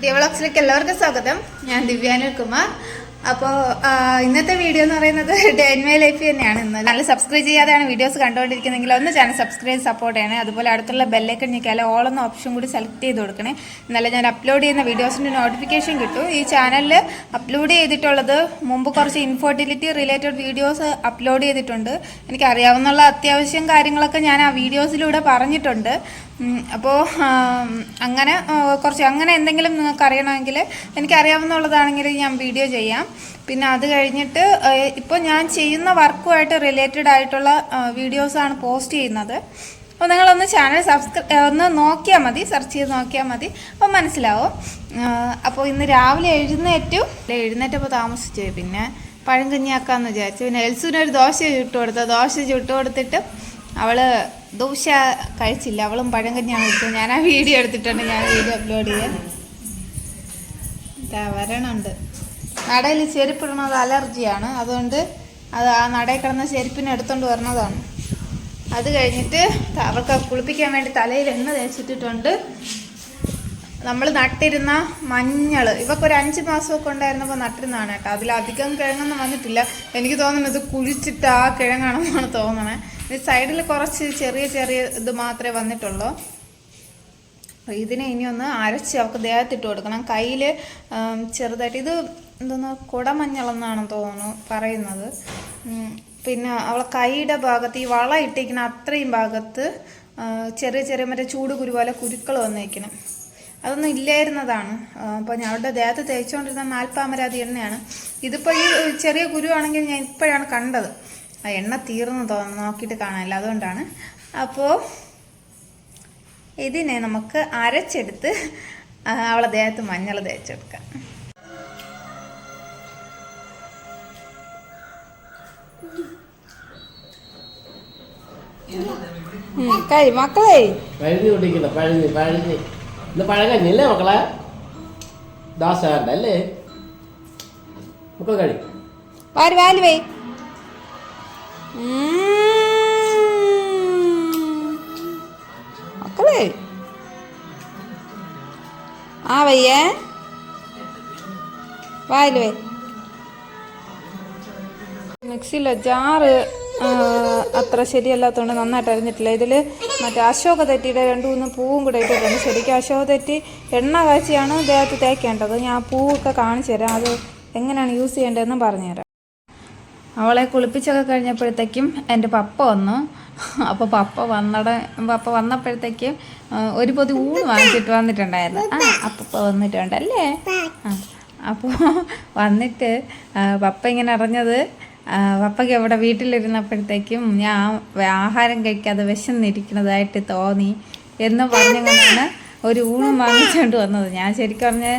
ഡിവളോക്സിലേക്ക് എല്ലാവർക്കും സ്വാഗതം. ഞാൻ ദിവ്യാനിൽ കുമാർ അപ്പോൾ ഇന്നത്തെ വീഡിയോ എന്ന് പറയുന്നത് ഡേ മൈ ലൈഫ് തന്നെയാണ്. ഇന്ന് നല്ല സബ്സ്ക്രൈബ് ചെയ്യാതെയാണ് വീഡിയോസ് കണ്ടുകൊണ്ടിരിക്കുന്നതെങ്കിൽ ഒന്ന് ചാനൽ സബ്സ്ക്രൈബ് സപ്പോർട്ട് ചെയ്യണേ. അതുപോലെ അടുത്തുള്ള ബെല്ലൈക്കൺ ഞെക്കിയാൽ ഓൾ എന്ന ഓപ്ഷൻ കൂടി സെലക്ട് ചെയ്ത് കൊടുക്കണേ. എന്നാലേ ഞാൻ അപ്ലോഡ് ചെയ്യുന്ന വീഡിയോസിന്റെ നോട്ടിഫിക്കേഷൻ കിട്ടും. ഈ ചാനലിൽ അപ്ലോഡ് ചെയ്തിട്ടുള്ളത് മുമ്പ് കുറച്ച് ഇൻഫോർട്ടിലിറ്റി റിലേറ്റഡ് വീഡിയോസ് അപ്ലോഡ് ചെയ്തിട്ടുണ്ട്. എനിക്കറിയാവുന്ന അത്യാവശ്യം കാര്യങ്ങളൊക്കെ ഞാൻ ആ വീഡിയോസിലൂടെ പറഞ്ഞിട്ടുണ്ട്. അപ്പോൾ അങ്ങനെ കുറച്ച് അങ്ങനെ എന്തെങ്കിലും നിങ്ങൾക്ക് അറിയണമെങ്കിൽ എനിക്കറിയാവുന്നുള്ളതാണെങ്കിൽ ഞാൻ വീഡിയോ ചെയ്യാം. പിന്നെ അത് കഴിഞ്ഞിട്ട് ഇപ്പോൾ ഞാൻ ചെയ്യുന്ന വർക്കുമായിട്ട് റിലേറ്റഡ് ആയിട്ടുള്ള വീഡിയോസാണ് പോസ്റ്റ് ചെയ്യുന്നത്. അപ്പോൾ നിങ്ങളൊന്ന് ചാനൽ സബ്സ്ക്രൈബ് ഒന്ന് നോക്കിയാൽ മതി സെർച്ച് ചെയ്ത് നോക്കിയാൽ മതി. അപ്പോൾ മനസ്സിലാവും. അപ്പോൾ ഇന്ന് രാവിലെ എഴുന്നേറ്റു. എഴുന്നേറ്റപ്പോൾ താമസിച്ചു. പിന്നെ പഴങ്കഞ്ഞിയാക്കാമെന്ന് വിചാരിച്ചു. പിന്നെ എൽസുവിനൊരു ദോശ ചുട്ടു കൊടുത്തു. ദോശ ചുട്ടു കൊടുത്തിട്ട് അവൾ ദോശ കഴിച്ചില്ല. അവളും പഴം കഞ്ഞാണ് കഴിച്ചത് ഞാൻ ആ വീഡിയോ എടുത്തിട്ടുണ്ട് ഞാൻ വീഡിയോ അപ്ലോഡ് ചെയ്യാൻ വരണുണ്ട്. നടയിൽ ചെരുപ്പിടണത് അലർജിയാണ്. അതുകൊണ്ട് അത് ആ നടയിൽ കിടന്ന ചെരുപ്പിനെ എടുത്തുകൊണ്ട് വരണതാണ്. അത് കഴിഞ്ഞിട്ട് അവർക്ക് കുളിപ്പിക്കാൻ വേണ്ടി തലയിൽ എണ്ണ തേച്ചിട്ടിട്ടുണ്ട്. നമ്മൾ നട്ടിരുന്ന മഞ്ഞൾ ഇവക്ക് ഒരു അഞ്ച് മാസമൊക്കെ ഉണ്ടായിരുന്നപ്പോൾ നട്ടിരുന്നതാണ് കേട്ടോ. അതിലധികം കിഴങ്ങൊന്നും വന്നിട്ടില്ല. എനിക്ക് തോന്നുന്നത് കുഴിച്ചിട്ട് ആ കിഴങ്ങാണെന്നാണ് തോന്നണേ. ഇത് സൈഡിൽ കുറച്ച് ചെറിയ ചെറിയ ഇത് മാത്രമേ വന്നിട്ടുള്ളൂ. അപ്പോൾ ഇതിനെ ഇനി ഒന്ന് അരച്ച് അവൾക്ക് ദേഹത്തിട്ട് കൊടുക്കണം. കയ്യിൽ ചെറുതായിട്ട് ഇത് എന്തോന്ന് കുടമഞ്ഞളെന്നാണ് തോന്നുന്നു പറയുന്നത്. പിന്നെ അവളെ കൈയുടെ ഭാഗത്ത് ഈ വള ഇട്ടിരിക്കുന്ന അത്രയും ഭാഗത്ത് ചെറിയ ചെറിയ മറ്റേ ചൂട് കുരു പോലെ കുരുക്കൾ വന്നേക്കണം അതൊന്നും ഇല്ലായിരുന്നതാണ്. അപ്പോൾ ഞങ്ങളുടെ ദേഹത്ത് തേച്ചുകൊണ്ടിരുന്ന നാൽപ്പാമരാതി എണ്ണയാണ്. ഇതിപ്പോൾ ഈ ചെറിയ കുരുവാണെങ്കിൽ ഞാൻ ഇപ്പോഴാണ് കണ്ടത്. ആ എണ്ണ തീർന്നു തോന്നുന്നു നോക്കിയിട്ട് കാണാനില്ല അതുകൊണ്ടാണ്. അപ്പോൾ ഇതിനെ നമുക്ക് അരച്ചെടുത്ത് അവളെ ദേഹത്ത് മഞ്ഞൾ തേച്ചെടുക്കാം. കഴി മക്കളെ. പഴുതി കുടിക്കണ്ട പഴുതി പഴുതി. ഇന്ന് പഴകഞ്ഞില്ലേ മക്കളെ? ദോശ വേണ്ട അല്ലേ മക്കൾ കഴി വാരി വാലി വേ. മക്കളെ ആ വയ്യേ. വായിൽ വേ. ജാറ് അത്ര ശരിയല്ലാത്തതുകൊണ്ട് നന്നായിട്ട് അറിഞ്ഞിട്ടില്ല ഇതിൽ മറ്റേ അശോക തെറ്റിയുടെ രണ്ട് മൂന്ന് പൂവും കൂടെ ഇട്ടിട്ടുണ്ട്. ശരിക്കും അശോക തെറ്റി എണ്ണ കാച്ചിയാണ് ദേഹത്ത് തേക്കേണ്ടത്. ഞാൻ പൂവൊക്കെ കാണിച്ചു തരാം. അത് എങ്ങനെയാണ് യൂസ് ചെയ്യേണ്ടതെന്ന് പറഞ്ഞുതരാം. അവളെ കുളിപ്പിച്ചൊക്കെ കഴിഞ്ഞപ്പോഴത്തേക്കും എന്റെ പപ്പ വന്നു. അപ്പോൾ പപ്പ വന്നട പപ്പ വന്നപ്പോഴത്തേക്കും ഒരു പൊതി ഊണ് വാങ്ങിച്ചിട്ട് വന്നിട്ടുണ്ടായിരുന്നു. ആ അപ്പപ്പ വന്നിട്ടുണ്ടല്ലേ? ആ അപ്പോൾ വന്നിട്ട് പപ്പ ഇങ്ങനെ അറിഞ്ഞത് പപ്പയ്ക്ക് അവിടെ വീട്ടിലിരുന്നപ്പോഴത്തേക്കും ഞാൻ ആഹാരം കഴിക്കാതെ വിശന്നിരിക്കുന്നതായിട്ട് തോന്നി എന്ന് പറഞ്ഞുകൊണ്ടാണ് ഒരു ഊണ് വാങ്ങിച്ചുകൊണ്ട് വന്നത്. ഞാൻ ശരിക്കും പറഞ്ഞ്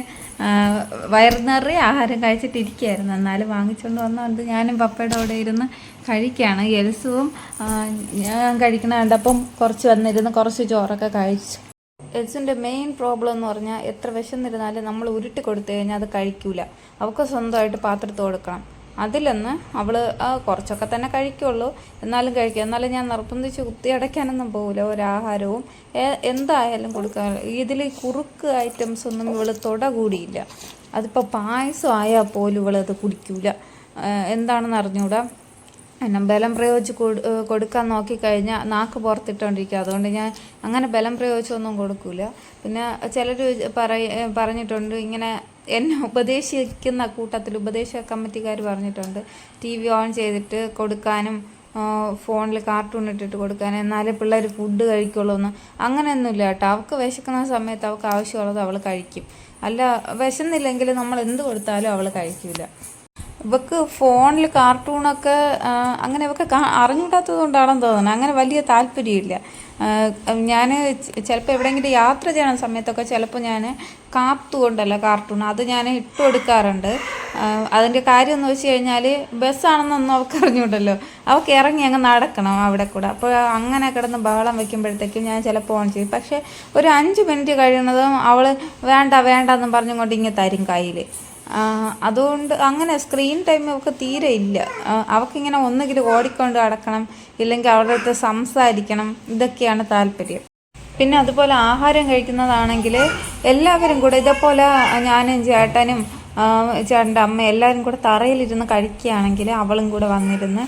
വയറ് നിറയെ ആഹാരം കഴിച്ചിട്ടിരിക്കുകയായിരുന്നു. എന്നാലും വാങ്ങിച്ചുകൊണ്ട് വന്നുകൊണ്ട് ഞാനും പപ്പയുടെ അവിടെ ഇരുന്ന് കഴിക്കുകയാണ്. എൽസുവും ഞാൻ കഴിക്കണ കണ്ടപ്പം കുറച്ച് വന്നിരുന്ന് കുറച്ച് ചോറൊക്കെ കഴിച്ചു. എൽസിന്റെ മെയിൻ പ്രോബ്ലം എന്ന് പറഞ്ഞാൽ എത്ര വിശന്നിരുന്നാലും നമ്മൾ ഉരുട്ടി കൊടുത്തു കഴിഞ്ഞാൽ അത് കഴിക്കൂല. അവൾക്ക് സ്വന്തമായിട്ട് പാത്രത്ത് കൊടുക്കണം. അതിലൊന്ന് അവൾ കുറച്ചൊക്കെ തന്നെ കഴിക്കുള്ളൂ. എന്നാലും കഴിക്കും. എന്നാലും ഞാൻ നിർബന്ധിച്ച് കുത്തി അടയ്ക്കാനൊന്നും പോകില്ല ഒരാഹാരവും എന്തായാലും കൊടുക്കാൻ. ഇതിൽ കുറുക്ക് ഐറ്റംസ് ഒന്നും ഇവൾ തൊട കൂടിയില്ല. അതിപ്പോൾ പായസം ആയാൽ പോലും ഇവളത് കുടിക്കൂല. എന്താണെന്ന് അറിഞ്ഞൂടാ? പിന്നെ ബലം പ്രയോഗിച്ച് കൊടുക്കാൻ നോക്കിക്കഴിഞ്ഞാൽ നാക്ക് പുറത്തിട്ടോണ്ടിരിക്കുക അതുകൊണ്ട് ഞാൻ അങ്ങനെ ബലം പ്രയോഗിച്ചൊന്നും കൊടുക്കൂല. പിന്നെ ചിലർ പറയ പറഞ്ഞിട്ടുണ്ട് ഇങ്ങനെ എന്നെ ഉപദേശിക്കുന്ന കൂട്ടത്തിൽ ഉപദേശ കമ്മിറ്റിക്കാർ പറഞ്ഞിട്ടുണ്ട്. ടി വി ഓൺ ചെയ്തിട്ട് കൊടുക്കാനും ഫോണിൽ കാർട്ടൂൺ ഇട്ടിട്ട് കൊടുക്കാനും എന്നാലേ പിള്ളേർ ഫുഡ് കഴിക്കുള്ളൂ എന്ന് അങ്ങനെയൊന്നുമില്ല കേട്ടോ. അവൾക്ക് വിശക്കുന്ന സമയത്ത് അവൾക്ക് ആവശ്യമുള്ളത് അവൾ കഴിക്കും. അല്ല വിശന്നില്ലെങ്കിൽ നമ്മൾ എന്ത് കൊടുത്താലും അവൾ കഴിക്കില്ല ഇവക്ക് ഫോണിൽ കാർട്ടൂണൊക്കെ അങ്ങനെ ഇവക്ക് അറിഞ്ഞൂടാത്തത് കൊണ്ടാണെന്ന് തോന്നുന്നത് അങ്ങനെ വലിയ താല്പര്യമില്ല. ഞാൻ ചിലപ്പോൾ എവിടെയെങ്കിലും യാത്ര ചെയ്യണ സമയത്തൊക്കെ ചിലപ്പോൾ ഞാൻ കാത്തു കൊണ്ടല്ല കാർട്ടൂൺ. അത് ഞാൻ ഇട്ട് കൊടുക്കാറുണ്ട്. അതിന്റെ കാര്യം എന്ന് വെച്ച് കഴിഞ്ഞാൽ ബസ്സാണെന്നൊന്നും അവൾക്ക് അറിഞ്ഞൂടല്ലോ അവൾക്ക് ഇറങ്ങി അങ്ങ് നടക്കണം അവിടെ കൂടെ. അപ്പോൾ അങ്ങനെ കിടന്ന് ബഹളം വെക്കുമ്പോഴത്തേക്കും ഞാൻ ചിലപ്പോൾ ഓൺ ചെയ്യും. പക്ഷേ ഒരു അഞ്ച് മിനിറ്റ് കഴിയുന്നതും അവൾ വേണ്ട വേണ്ട എന്നും പറഞ്ഞുകൊണ്ട് ഇങ്ങനെ തരും കയ്യിൽ അതുകൊണ്ട് അങ്ങനെ സ്ക്രീൻ ടൈം അവൾക്ക് തീരെ ഇല്ല. അവൾക്കിങ്ങനെ ഒന്നുകിൽ ഓടിക്കൊണ്ട് നടക്കണം ഇല്ലെങ്കിൽ അവരുടെ അടുത്ത് സംസാരിക്കണം ഇതൊക്കെയാണ് താല്പര്യം. പിന്നെ അതുപോലെ ആഹാരം കഴിക്കുന്നതാണെങ്കിൽ എല്ലാവരും കൂടെ ഇതേപോലെ ഞാനും ചേട്ടനും ചേട്ടന്റെ അമ്മ എല്ലാവരും കൂടെ തറയിലിരുന്ന് കഴിക്കുകയാണെങ്കിൽ അവളും കൂടെ വന്നിരുന്ന്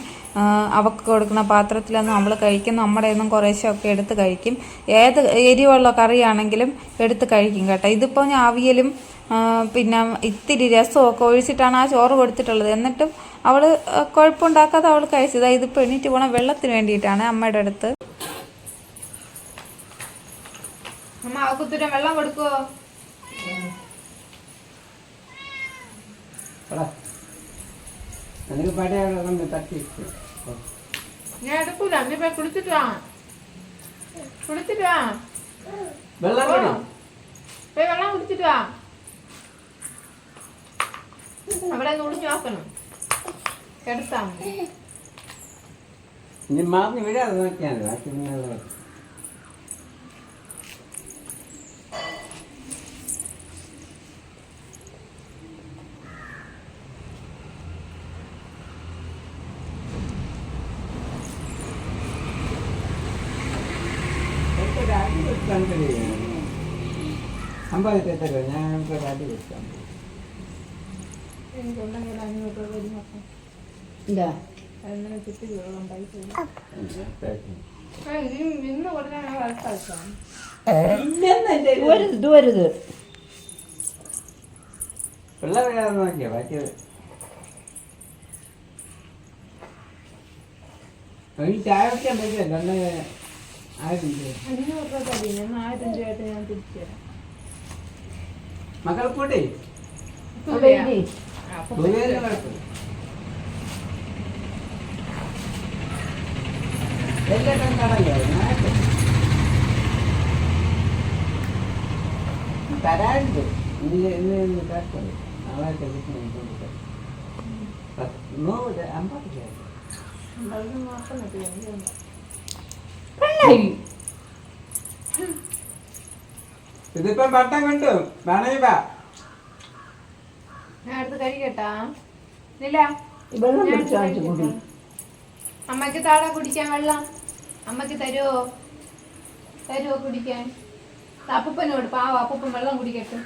അവൾക്ക് കൊടുക്കുന്ന പാത്രത്തിലൊന്നും അവൾ കഴിക്കും നമ്മുടെ ഒന്നും കുറേശ്ശൊക്കെ എടുത്ത് കഴിക്കും. ഏത് എരിവുള്ള കറിയാണെങ്കിലും എടുത്ത് കഴിക്കും കേട്ടോ. ഇതിപ്പോൾ ഞാൻ അവിയലും പിന്നെ ഇത്തിരി രസമൊക്കെ ഒഴിച്ചിട്ടാണ് ആ ചോറ് കൊടുത്തിട്ടുള്ളത്. എന്നിട്ടും അവൾ കുഴപ്പമുണ്ടാക്കാതെ അവൾ കഴിച്ചത്. ഇത് എണീറ്റ് പോണ വെള്ളത്തിന് വേണ്ടിയിട്ടാണ് അമ്മയുടെ അടുത്ത്. അമ്മ അവക്കുത്തരം വെള്ളം കൊടുക്കുവോ? ഞാൻ എടുക്കൂല. നീ പോയി കുളിച്ചിട്ട് വാ. കുളിച്ചിട്ട് വാ. വെള്ളം കൂടി പോയി വെള്ളം കുടിച്ചിട്ട് വാ. അവിടെ നുളിഞ്ഞു ആക്കണം എടുത്താ ഇനി മാറിന് വിടാതെ നോക്കിയാൽ മതി ബാക്കി നിങ്ങൾ നോക്ക്. എനിക്കൊരു അടി കൊടുക്കാൻ കഴിയും. അമ്പത് തരുമോ ഞാൻ എനിക്കൊരു അടി കൊടുക്കാൻ എന്താ? കൊടുക്കാൻ വരുത് നോക്കിയാ? ബാക്കി ഒരു ചായ വെക്കാൻ പറ്റില്ല തരാം മക്കൾ കൂട്ടി? എല്ലാം കടല്ലോ തരാനുണ്ട് ഇന്ന് ഇന്ന് കേട്ടോ നാളെ കൊടുക്കാം നൂറ് അമ്പത്. ഇതിപ്പം പട്ടം കണ്ടു. വേണമെങ്കിൽ വാ ഞാൻ കഴിക്കട്ടാ ഇല്ല വെള്ളം കൂടി താഴെ കുടിക്കാൻ വെള്ളം. അമ്മയ്ക്ക് തരുവോ? തരുവോ കുടിക്കാൻ? അപ്പൂപ്പനോട് പാവ അപ്പൂപ്പൻ വെള്ളം കുടിക്കട്ടെ.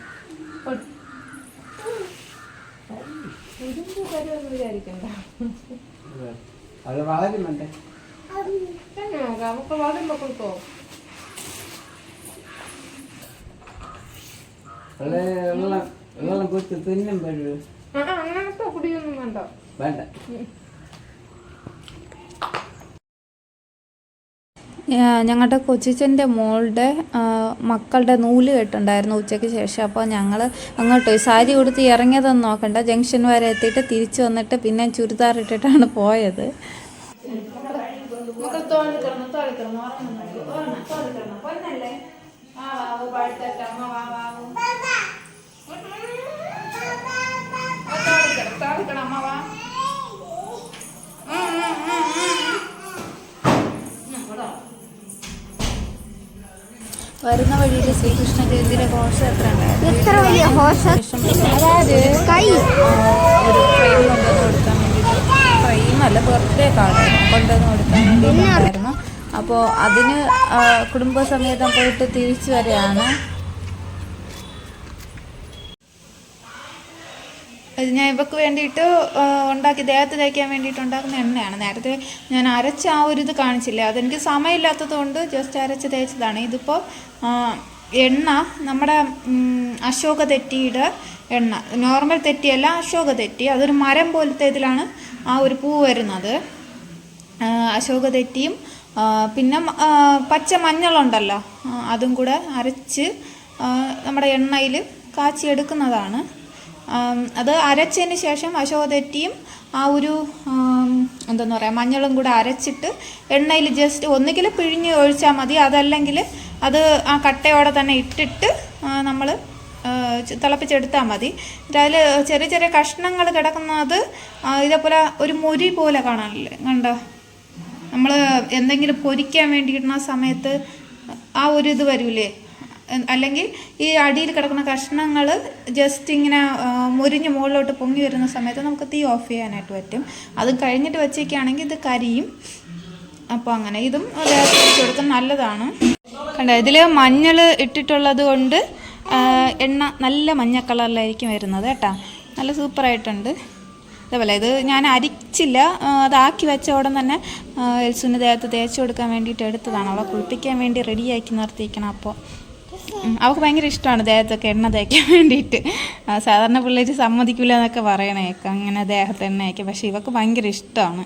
തരുമെന്ന് വിചാരിക്കണ്ട. അത് വളരുന്നുണ്ട്. തന്നെ നോക്കാം നമുക്ക് വളരുമ്പോ കൊടുക്കോ വെള്ളം വെള്ളം കുത്തി തിന്നുമ്പോഴ് ആ ആ, അങ്ങനത്തെ കുടിയൊന്നും വേണ്ട. വേണ്ട. ഞങ്ങളുടെ കൊച്ചിച്ചന്റെ മോളുടെ മക്കളുടെ നൂൽ കെട്ടുണ്ടായിരുന്നു ഉച്ചയ്ക്ക് ശേഷം. അപ്പോൾ ഞങ്ങൾ അങ്ങോട്ട് പോയി. സാരി കൊടുത്ത് ഇറങ്ങിയതൊന്നും നോക്കണ്ട. ജംഗ്ഷൻ വരെ എത്തിയിട്ട് തിരിച്ചു വന്നിട്ട് പിന്നെ ചുരിദാർ ഇട്ടിട്ടാണ് പോയത്. വരുന്ന വഴിയിൽ ശ്രീകൃഷ്ണ ജയന്തിയുടെ ഘോഷയാത്ര എത്ര എത്ര വലിയ ഘോഷം അതായത് കൈ. ഒരു ഫ്രെയിം കൊണ്ടുവന്ന് കൊടുക്കാൻ വേണ്ടിയിട്ട് ഫ്രെയിം അല്ല ബർത്ത്ഡേ കാർഡ് കൊണ്ടുവന്ന് കൊടുക്കാൻ വേണ്ടിയിട്ടുണ്ടായിരുന്നു അപ്പോൾ അതിന് കുടുംബസമേതം പോയിട്ട് തിരിച്ചു വരെയാണ് ഞാൻ ഇവക്ക് വേണ്ടിയിട്ട് ഉണ്ടാക്കി ദേഹത്ത് തേക്കാൻ വേണ്ടിയിട്ട് ഉണ്ടാക്കുന്ന എണ്ണയാണ്. നേരത്തെ ഞാൻ അരച്ച ആ ഒരു ഇത് കാണിച്ചില്ല? അതെനിക്ക് സമയമില്ലാത്തത് കൊണ്ട് ജസ്റ്റ് അരച്ച് തേച്ചതാണ്. ഇതിപ്പോൾ എണ്ണ നമ്മുടെ അശോക തെറ്റിയുടെ എണ്ണ. നോർമൽ തെറ്റിയല്ല അശോക തെറ്റി. അതൊരു മരം പോലത്തെ ഇതിലാണ് ആ ഒരു പൂ വരുന്നത്. അശോക തെറ്റിയും പിന്നെ പച്ച മഞ്ഞളുണ്ടല്ലോ. അതും കൂടെ അരച്ച് നമ്മുടെ എണ്ണയിൽ കാച്ചിയെടുക്കുന്നതാണ്. അത് അരച്ചതിന് ശേഷം അശോധറ്റിയും ആ ഒരു എന്തെന്ന് പറയുക മഞ്ഞളും കൂടെ അരച്ചിട്ട് എണ്ണയിൽ ജസ്റ്റ് ഒന്നുകിൽ പിഴിഞ്ഞ് ഒഴിച്ചാൽ മതി. അതല്ലെങ്കിൽ അത് ആ കട്ടയോടെ തന്നെ ഇട്ടിട്ട് നമ്മൾ തിളപ്പിച്ചെടുത്താൽ മതി. അതിൽ ചെറിയ ചെറിയ കഷ്ണങ്ങൾ കിടക്കുന്നത് ഇതേപോലെ ഒരു മുരി പോലെ കാണാനില്ലേ? കണ്ടോ? നമ്മൾ എന്തെങ്കിലും പൊരിക്കാൻ വേണ്ടി ഇടുന്ന സമയത്ത് ആ ഒരു ഇത് വരൂലേ? അല്ലെങ്കിൽ ഈ അടിയിൽ കിടക്കുന്ന കഷ്ണങ്ങൾ ജസ്റ്റ് ഇങ്ങനെ മുരിഞ്ഞ് മുകളിലോട്ട് പൊങ്ങി വരുന്ന സമയത്ത് നമുക്ക് തീ ഓഫ് ചെയ്യാനായിട്ട് പറ്റും. അത് കഴിഞ്ഞിട്ട് വെച്ചേക്കുകയാണെങ്കിൽ ഇത് കരിയും. അപ്പോൾ അങ്ങനെ ഇതും തേച്ച് കൊടുക്കാൻ നല്ലതാണ്. കണ്ടോ ഇതിൽ മഞ്ഞൾ ഇട്ടിട്ടുള്ളത് കൊണ്ട് എണ്ണ നല്ല മഞ്ഞ കളറിലായിരിക്കും വരുന്നത് കേട്ടോ. നല്ല സൂപ്പറായിട്ടുണ്ട് അതേപോലെ ഇത് ഞാൻ അരിച്ചില്ല. അതാക്കി വെച്ച ഉടൻ തന്നെ എൽസുന് ദേഹത്ത് തേച്ച് കൊടുക്കാൻ വേണ്ടിയിട്ട് എടുത്തതാണ്. അവളെ കുളിപ്പിക്കാൻ വേണ്ടി റെഡിയാക്കി നിർത്തിയിരിക്കണം അപ്പോൾ അവൾക്ക് ഭയങ്കര ഇഷ്ടമാണ് ദേഹത്തൊക്കെ എണ്ണ തേക്കാൻ വേണ്ടിയിട്ട്. സാധാരണ പിള്ളേർ സമ്മതിക്കില്ല എന്നൊക്കെ പറയണേക്ക അങ്ങനെ ദേഹത്ത് എണ്ണ അയക്കാം പക്ഷെ ഇവക്ക് ഭയങ്കര ഇഷ്ടമാണ്